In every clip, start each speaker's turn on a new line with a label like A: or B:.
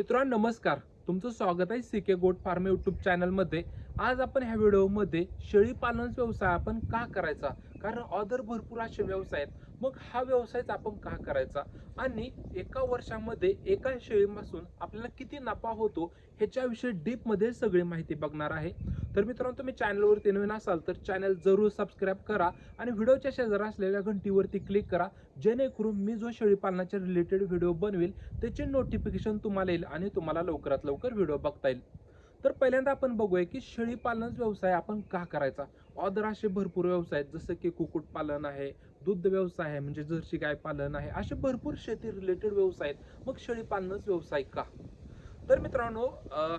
A: मित्रांनो नमस्कार. तुमचं स्वागत आहे सी के गोट फार्म युट्यूब चॅनलमध्ये आज आपण ह्या व्हिडिओमध्ये शेळी पालन व्यवसाय आपण का करायचा? कारण अदर भरपूर असे व्यवसाय आहेत. मग हा व्यवसायच आपण का करायचा? आणि एका वर्षामध्ये एका शेळीपासून आपल्याला किती नफा होतो ह्याच्याविषयी डीपमध्ये सगळी माहिती बघणार आहे. तर मित्रांनो तुम्ही चॅनलवरती नवीन असाल तर चॅनल जरूर सबस्क्राईब करा आणि व्हिडिओच्या शेजारी असलेल्या घंटीवरती क्लिक करा. जेणेकरून मी जो शेळीपालनाच्या रिलेटेड व्हिडिओ बनवेल त्याचे नोटिफिकेशन तुम्हाला येईल आणि तुम्हाला लवकरात लवकर व्हिडिओ बघता येईल. तर पहिल्यांदा आपण बघूया की शेळी पालन व्यवसाय आपण का करायचा? ऑदर असे भरपूर व्यवसाय आहेत जसं की कुक्कुटपालन आहे दुग्ध व्यवसाय आहे म्हणजे जर्सी गाय पालन आहे असे भरपूर शेती रिलेटेड व्यवसाय आहेत. मग शेळी पालनच व्यवसाय का? तर मित्रांनो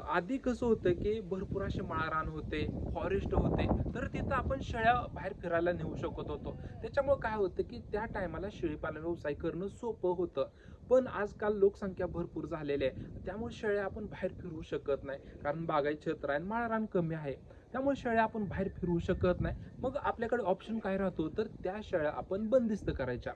A: आधी कसं होतं की भरपूर असे माळरान होते फॉरेस्ट होते तर तिथं आपण शेळ्या बाहेर फिरायला नेऊ शकत होतो. त्याच्यामुळे काय होतं की त्या टायमाला शेळीपालन व्यवसाय करणं सोपं होतं. पण आजकाल लोकसंख्या भरपूर झालेली आहे. त्यामुळे शेळ्या आपण बाहेर फिरू शकत नाही. कारण बागायत क्षेत्र आहे माळरान कमी आहे. त्यामुळे शेळ्या आपण बाहेर फिरू शकत नाही. मग आपल्याकडे ऑप्शन काय राहतो? तर त्या शेळ्या आपण बंदिस्त करायच्या.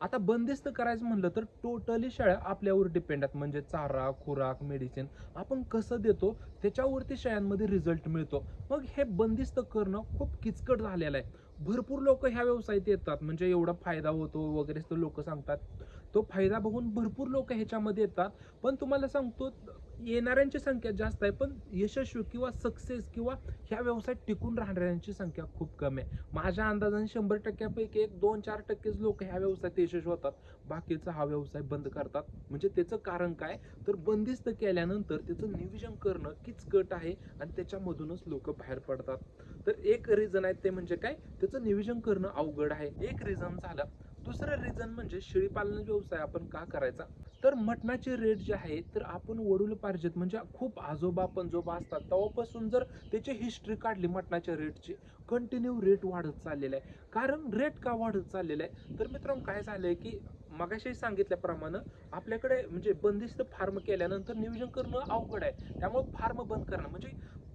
A: आता बंदिस्त करायचं म्हणलं तर टोटली शेळ्या आपल्यावर डिपेंड आहेत. म्हणजे चारा खुराक मेडिसिन आपण कसं देतो? त्याच्यावरती शेळ्यांमध्ये रिझल्ट मिळतो. मग हे बंदिस्त करणं खूप किचकट झालेलं आहे. भरपूर लोक ह्या व्यवसायात येतात. म्हणजे एवढा फायदा होतो वगैरे तर लोक सांगतात. तो फायदा बघून भरपूर लोक ह्याच्यामध्ये येतात. पण तुम्हाला सांगतो येणाऱ्यांची संख्या जास्त आहे पण यशस्वी किंवा सक्सेस किंवा ह्या व्यवसायात टिकून राहणाऱ्यांची संख्या खूप कमी आहे. माझ्या अंदाजाने शंभर टक्क्यापैकी एक दोन चार टक्केच लोक ह्या व्यवसायात यशस्वी होतात. बाकीचा हा व्यवसाय बंद करतात. म्हणजे त्याचं कारण काय? तर बंदिस्त केल्यानंतर त्याचं नियोजन करणं किचकट आहे आणि त्याच्यामधूनच लोक बाहेर पडतात. तर एक रिझन आहे ते म्हणजे काय? त्याचं नियोजन करणं अवघड आहे. एक रिझन झालं दुसरं रिझन म्हणजे शेळीपालन व्यवसाय आपण का करायचा? तर मटणाचे रेट जे आहे तर आपण वडूल पाहिजेत म्हणजे खूप आजोबा पणजोबा असतात तेव्हापासून जर त्याची हिस्ट्री काढली मटणाच्या रेटची कंटिन्यू रेट वाढत चाललेला आहे. कारण रेट का वाढत चाललेला आहे? तर मित्रांनो काय झालं आहे की मगाशी सांगितल्याप्रमाणे आपल्याकडे म्हणजे बंदिस्त फार्म केल्यानंतर नियोजन करणं अवघड आहे. त्यामुळे फार्म बंद करणं म्हणजे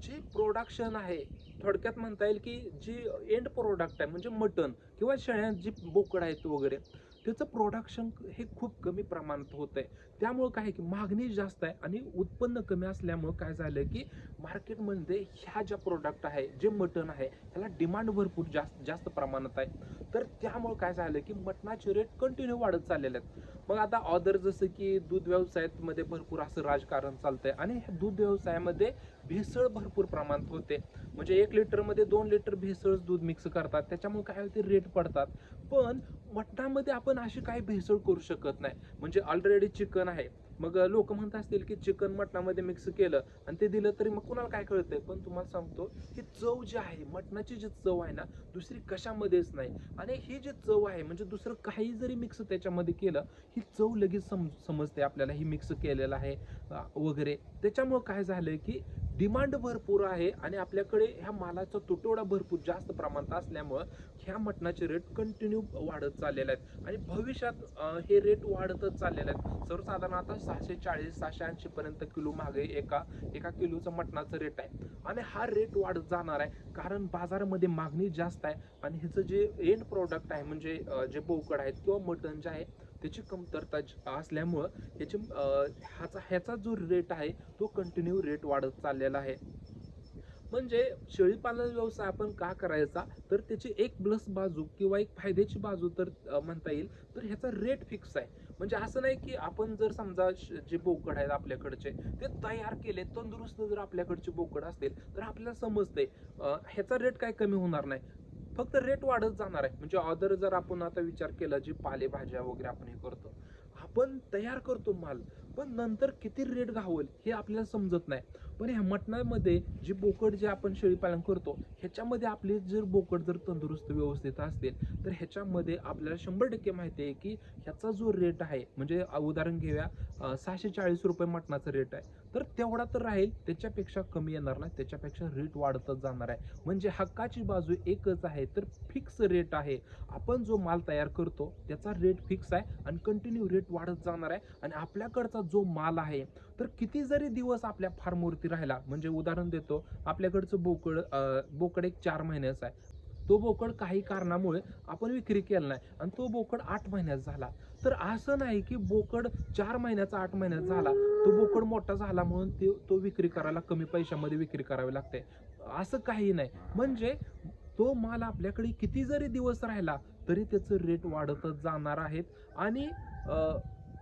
A: जी प्रोडक्शन आहे थोडक्यात म्हणता येईल की जी एंड प्रोडक्ट आहे म्हणजे मटन किंवा शेळ्या जी बोकड आहेत वगैरे त्याचं प्रोडक्शन हे खूप कमी प्रमाणात होत आहे. त्यामुळं काय आहे की मागणी जास्त आहे आणि उत्पन्न कमी असल्यामुळं काय झालं की मार्केटमध्ये ह्या ज्या प्रोडक्ट आहे जे मटन आहे ह्याला डिमांड भरपूर जास्त जास्त प्रमाणात आहे. तर त्यामुळं काय झालं की मटणाचे रेट कंटिन्यू वाढत चाललेले आहेत. मग आता ऑदर जसं की दूध व्यवसायामध्ये भरपूर असं राजकारण चालतंय आणि ह्या दूध व्यवसायामध्ये भेसळ भरपूर प्रमाणात होते. म्हणजे एक लिटरमध्ये दोन लिटर भेसळ दूध मिक्स करतात. त्याच्यामुळे काय होते रेट पडतात. पण मटणामध्ये आपण अशी काही भेसळ करू शकत नाही. म्हणजे ऑलरेडी चिकन आहे. मग लोक म्हणत असतील की चिकन मटणामध्ये मिक्स केलं आणि ते दिलं तरी मग कुणाला काय कळतंय? पण तुम्हाला सांगतो ही चव जी आहे मटणाची जी चव आहे ना दुसरी कशामध्येच नाही. आणि ही जी चव आहे म्हणजे दुसरं काही जरी मिक्स त्याच्यामध्ये केलं ही चव लगेच सम समजते आपल्याला ही मिक्स केलेलं आहे वगैरे. त्याच्यामुळं काय झालं की डिमांड भरपूर आहे आणि आपल्याकडे ह्या मालाचा तुटवडा भरपूर जास्त प्रमाणात असल्यामुळं ह्या मटणाचे रेट कंटिन्यू वाढत चाललेले आहेत. आणि भविष्यात हे रेट वाढतच चाललेले आहेत. सर्वसाधारण आता सहाशे चाळीस सहाशे ऐंशी पर्यंत किलो मागे एका एका किलोचं मटणाचं रेट आहे. आणि हा रेट वाढत जाणार आहे कारण बाजारामध्ये मागणी जास्त आहे. आणि ह्याचं जे एंड प्रोडक्ट आहे म्हणजे जे बोकड आहेत किंवा मटण जे आहे त्याची कमतरता असल्यामुळं ह्याची ह्याचा ह्याचा जो रेट आहे तो कंटिन्यू रेट वाढत चाललेला आहे. म्हणजे शेळीपालन व्यवसाय आपण का करायचा? तर त्याची एक प्लस बाजू किंवा एक फायद्याची बाजू तर म्हणता येईल तर ह्याचा रेट फिक्स आहे. म्हणजे असं नाही की आपण जर समजा जे बोकड आहेत आपल्याकडचे ते तयार केले तंदुरुस्त जर आपल्याकडचे बोकड असतील तर आपल्याला समजते ह्याचा रेट काय कमी होणार नाही. फक्त रेट वाढत जाणार आहे. म्हणजे ऑदर जर आपण आता विचार केला जी पालेभाज्या वगैरे आपण हे करतो आपण तयार करतो माल. पण नंतर किती रेट घावल हे आपल्याला समजत नाही. पण ह्या मटणामध्ये जे बोकड जे आपण शेळीपालन करतो ह्याच्यामध्ये आपले जर बोकड जर तंदुरुस्त व्यवस्थित असतील तर ह्याच्यामध्ये आपल्याला शंभर टक्के माहिती आहे की ह्याचा जो रेट आहे म्हणजे उदाहरण घेऊया सहाशे चाळीस रुपये मटणाचा रेट आहे. तर तेवढा तर राहील त्याच्यापेक्षा कमी येणार नाही त्याच्यापेक्षा रेट वाढतच जाणार आहे. म्हणजे हक्काची बाजू एकच आहे तर फिक्स रेट आहे. आपण जो माल तयार करतो त्याचा रेट फिक्स आहे आणि कंटिन्यू रेट वाढत जाणार आहे. आणि आपल्याकडचा जो माल आहे तर किती जरी दिवस आपल्या फार्मवरती राहिला म्हणजे उदाहरण देतो आपल्याकडचं बोकड बोकड एक चार महिन्याचं आहे. तो बोकड काही कारणामुळे आपण विक्री केला नाही आणि तो बोकड आठ महिन्याचा झाला. तर असं नाही की बोकड चार महिन्याचा आठ महिन्याचा झाला. तो बोकड मोठा झाला म्हणून ते तो विक्री करायला कमी पैशामध्ये विक्री करावी लागते. असं काही नाही. म्हणजे तो माल आपल्याकडे किती जरी दिवस राहिला तरी त्याचं रेट वाढतच जाणार आहेत. आणि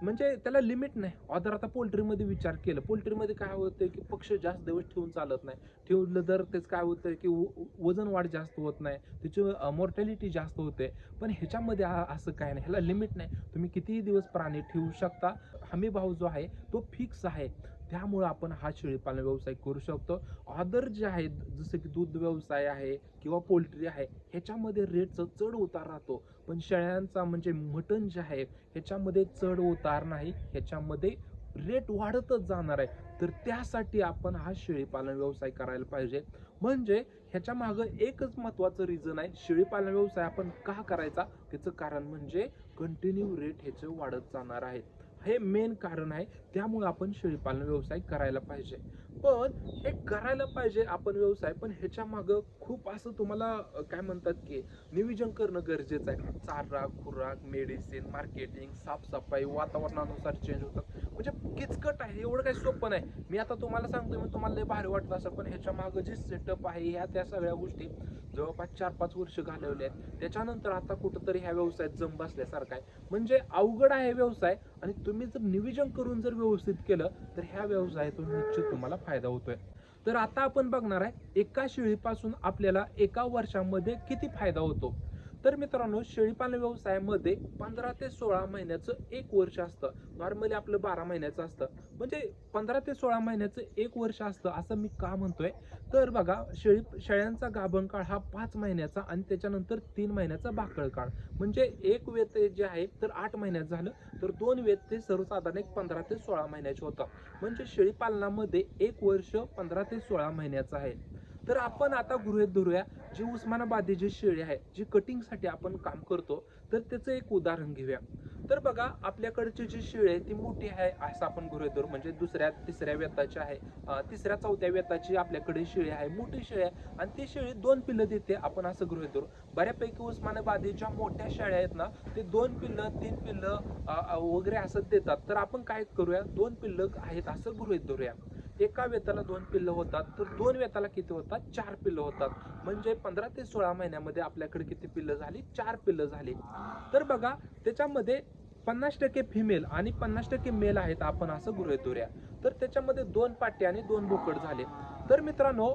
A: म्हणजे त्याला लिमिट नाही. ऑदर आता पोल्ट्रीमध्ये विचार केलं. पोल्ट्रीमध्ये काय होतं की पक्ष जास्त दिवस ठेवून चालत नाही. ठेवलं तर तेच काय होतं की व- वजन वाढ जास्त होत नाही. त्याची मॉर्टॅलिटी जास्त होते. पण ह्याच्यामध्ये असं काय नाही. ह्याला लिमिट नाही. तुम्ही कितीही दिवस प्राणी ठेवू शकता. हमी भाव जो आहे तो फिक्स आहे. त्यामुळं आपण हा शेळीपालन व्यवसाय करू शकतो. अदर जे आहेत जसं की दूध व्यवसाय आहे किंवा पोल्ट्री आहे ह्याच्यामध्ये रेटचं चढ उतार राहतो. पण शेळ्यांचा म्हणजे मटण जे आहे ह्याच्यामध्ये चढ उतार नाही ह्याच्यामध्ये रेट वाढतच जाणार आहे. तर त्यासाठी आपण हा शेळीपालन व्यवसाय करायला पाहिजे. म्हणजे ह्याच्या मागं एकच महत्त्वाचं रिझन आहे शेळीपालन व्यवसाय आपण का करायचा? त्याचं कारण म्हणजे कंटिन्यू रेट ह्याचे वाढत जाणार आहे हे मेन कारण आहे. त्यामुळे आपण शेळीपालन व्यवसाय करायला पाहिजे. पण हे करायला पाहिजे आपण व्यवसाय पण ह्याच्या मागं खूप असं तुम्हाला काय म्हणतात की नियोजन करणं गरजेचं आहे. चारा खुराक मेडिसिन मार्केटिंग साफसफाई वातावरणानुसार चेंज होतात म्हणजे किचकट आहे एवढं काही सोपं नाही. मी आता तुम्हाला सांगतो मी तुम्हाला लय भारी वाटत असं पण ह्याच्या मागं जे सेटअप आहे ह्या त्या सगळ्या गोष्टी जवळपास चार पाच वर्ष घालवले आहेत. त्याच्यानंतर आता कुठंतरी ह्या व्यवसायात जम बसल्यासारखा आहे. म्हणजे अवघड आहे व्यवसाय आणि तुम्ही जर नियोजन करून जर व्यवस्थित केलं तर ह्या व्यवसायातून निश्चित तुम्हाला फायदा होतोय. तर आता आपण बघणार आहे एका शेळीपासून आपल्याला एका वर्षामध्ये किती फायदा होतो? तर मित्रांनो शेळीपालन व्यवसायामध्ये पंधरा ते सोळा महिन्याचं एक वर्ष असतं. नॉर्मली आपलं बारा महिन्याचं असतं. म्हणजे पंधरा ते सोळा महिन्याचं एक वर्ष असतं असं मी का म्हणतोय? तर बघा शेळी शेळ्यांचा गाभण काळ हा पाच महिन्याचा आणि त्याच्यानंतर तीन महिन्याचा बाकळ काळ. म्हणजे एक वेत जे आहे तर आठ महिन्याचं झालं तर दोन वेत ते सर्वसाधारण एक पंधरा ते सोळा महिन्याचे होतं. म्हणजे शेळीपालनामध्ये एक वर्ष पंधरा ते सोळा महिन्याचं आहे. तर आपण आता गृहित धरूया जी उस्मानाबादी जी शेळी आहे जी कटिंगसाठी आपण काम करतो तर त्याचं एक उदाहरण घेऊया. तर बघा आपल्याकडची जी शेळी आहे ती मोठी आहे असं आपण गृहित धरू. म्हणजे दुसऱ्या तिसऱ्या वेताची आहे तिसऱ्या चौथ्या वेताची आपल्याकडे शेळी आहे मोठी शेळी आहे. आणि ती शेळी दोन पिल्लं देते आपण असं गृहित धरू. बऱ्यापैकी उस्मानाबादी ज्या मोठ्या शेळ्या आहेत ना ते दोन पिल्लं तीन पिल्लं वगैरे असं देतात. तर आपण काय करूया दोन पिल्लं आहेत असं गृहित धरूया. एका वेताला दोन पिल्लं होतात तर दोन वेताला किती होतात? चार पिल्लं होतात. म्हणजे पंधरा ते सोळा महिन्यामध्ये आपल्याकडे किती पिल्लं झाली? चार पिल्लं झाली. तर बघा त्याच्यामध्ये पन्नास टक्के फिमेल आणि पन्नास टक्के मेल आहेत आपण असं गृहित धरूया तर त्याच्यामध्ये दोन पाट्या आणि दोन बोकड झाले. तर मित्रांनो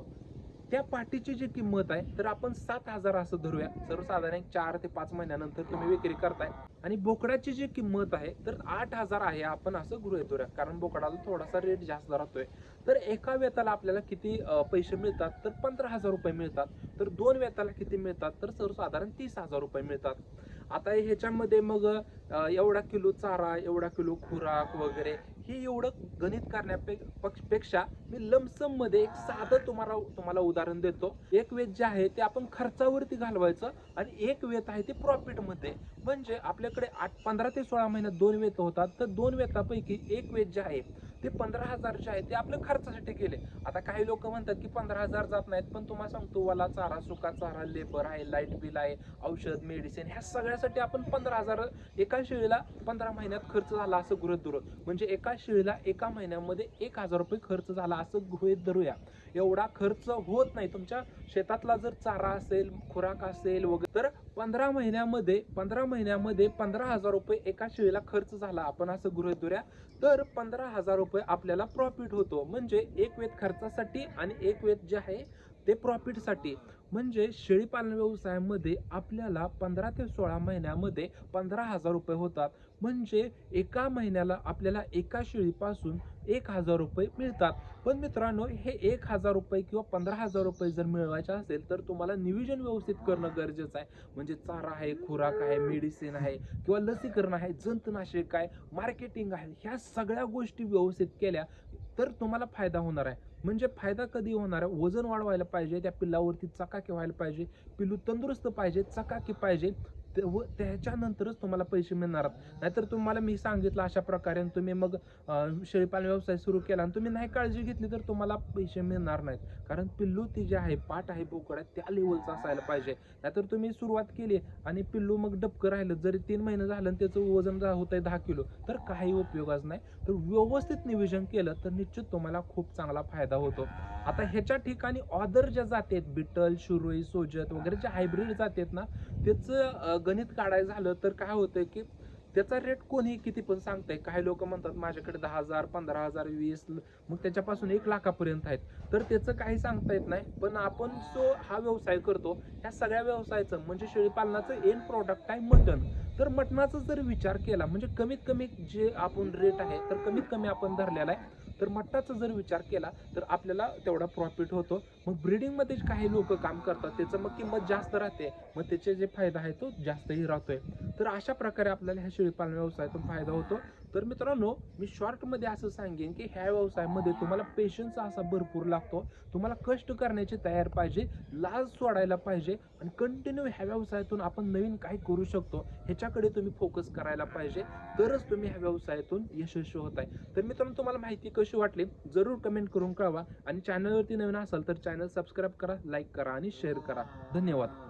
A: त्या पाटीची जी किंमत आहे तर आपण सात हजार असं धरूया. सर्वसाधारण एक चार ते पाच महिन्यानंतर तुम्ही विक्री करताय. आणि बोकडाची जी किंमत आहे तर आठ हजार आहे आपण असं गृहित धरूया. कारण बोकडाला थोडासा रेट जास्त राहतोय. तर एका वेताला आपल्याला किती पैसे मिळतात? तर पंधरा हजार रुपये मिळतात. तर दोन वेताला किती मिळतात? तर सर्वसाधारण तीस हजार रुपये मिळतात. आता ह्याच्यामध्ये मग एवढा किलो चारा एवढा किलो खुराक वगैरे हे एवढं गणित करण्यापेक्षा मी लमसममध्ये एक साधं तुम्हाला तुम्हाला उदाहरण देतो. एक वेद जे आहे ते आपण खर्चावरती घालवायचं आणि एक वेत आहे ते प्रॉफिटमध्ये म्हणजे आपल्याकडे आठ पंधरा ते सोळा महिन्यात दोन वेत होतात. तर दोन वेतापैकी एक वेद जे आहे ते पंधरा हजार जे आहे ते आपलं खर्चासाठी गेले आता काही लोक म्हणतात की पंधरा हजार जात नाहीत पण तुम्हाला सांगतो वाला चारा सुका चारा लेबर आहे लाइट बिल आहे औषध मेडिसिन ह्या सगळ्यासाठी आपण पंधरा हजार एका शेळीला पंधरा महिन्यात खर्च झाला असं गृहित धरू म्हणजे एका शेळीला एका महिन्यामध्ये एक हजार रुपये खर्च झाला असं गृहित धरूया. एवढा खर्च होत नाही. तुमच्या शेतातला जर चारा असेल खुराक असेल वगैरे तर पंधरा महिन्यामध्ये पंधरा महिन्यामध्ये पंधरा हजार रुपये एका शेळीला खर्च झाला आपण असं गृहित धरूया. तर पंधरा हजार रुपये आपल्याला प्रॉफिट होतो. म्हणजे एक वेत खर्चासाठी आणि एक वेत जे आहे ते प्रॉफिटसाठी म्हणजे शेळीपालन व्यवसायामध्ये आपल्याला पंधरा ते सोळा महिन्यामध्ये पंधरा हजार रुपये होतात. म्हणजे एका महिन्याला आपल्याला एका शेळीपासून एक हजार रुपये मिळतात. पण मित्रांनो हे एक हजार रुपये किंवा पंधरा हजार रुपये जर मिळवायचे असेल तर तुम्हाला नियोजन व्यवस्थित करणं गरजेचं आहे. म्हणजे चारा आहे खुराक आहे मेडिसिन आहे किंवा लसीकरण आहे जंतनाशक आहे मार्केटिंग आहे ह्या सगळ्या गोष्टी व्यवस्थित केल्या तर तुम्हाला फायदा होणार आहे. म्हणजे फायदा कधी होणार? आहे वजन वाढवायला पाहिजे त्या पिल्लावरती चकाकी व्हायला पाहिजे पिल्लू तंदुरुस्त पाहिजे चकाकी पाहिजे. व त्याच्यानंतरच तुम्हाला पैसे मिळणार नाहीतर तुम्हाला मी सांगितलं अशा प्रकारे तुम्ही मग शेळीपालन व्यवसाय सुरू केला आणि तुम्ही नाही काळजी घेतली तर तुम्हाला पैसे मिळणार नाहीत. कारण पिल्लू ती जे आहे पाठ आहे बोकड आहे त्या लेवलचं असायला पाहिजे. नाहीतर तुम्ही सुरुवात केली आणि पिल्लू मग डबकं राहिलं. जरी तीन महिने झालं आणि त्याचं वजन होत आहे दहा किलो तर काही उपयोगाच नाही. तर व्यवस्थित नियोजन केलं तर निश्चित तुम्हाला खूप चांगला फायदा होतो. आता ह्याच्या ठिकाणी ऑदर ज्या जाती आहेत बिटल शुरोई सोजत वगैरे जे हायब्रिड जाती आहेत ना त्याचं गणित काढायचं झालं तर काय होतंय की त्याचा रेट कोणी किती पण सांगताय. काही लोक म्हणतात माझ्याकडे दहा हजार पंधरा हजार वीस मग त्याच्यापासून एक लाखापर्यंत आहेत. तर त्याचं काही सांगता येत नाही. पण आपण जो हा व्यवसाय करतो ह्या सगळ्या व्यवसायाचं म्हणजे शेळीपालनाचं एन प्रॉडक्ट आहे मटन तर मटणाचा जर विचार केला म्हणजे कमीत कमी जे आपण रेट आहे तर कमीत कमी आपण धरलेला आहे. तर मट्टाचा जर विचार केला तर आपल्याला तेवढा प्रॉफिट होतो. मग ब्रिडिंगमध्ये काही लोक काम करतात त्याचं मग किंमत जास्त राहते. मग त्याचे जे फायदा आहे तो जास्तही राहतोय. तर अशा प्रकारे आपल्याला ह्या शेळीपालन व्यवसायातून फायदा होतो. तर मित्रांनो मी शॉर्टमध्ये असं सांगेन की ह्या व्यवसायामध्ये तुम्हाला पेशन्स असा भरपूर लागतो. तुम्हाला कष्ट करण्याची तयार पाहिजे लाज सोडायला पाहिजे आणि कंटिन्यू ह्या व्यवसायातून आपण नवीन काही करू शकतो. ह्याच्याकडे तुम्ही फोकस करायला पाहिजे. तरच तुम्ही ह्या व्यवसायातून यशस्वी होत आहे. तर मित्रांनो तुम्हाला माहिती कशी वाटली? जरूर कमेंट करून कळवा. आणि चॅनलवरती नवीन असाल तर चॅनल सबस्क्राईब करा लाईक करा आणि शेअर करा. धन्यवाद.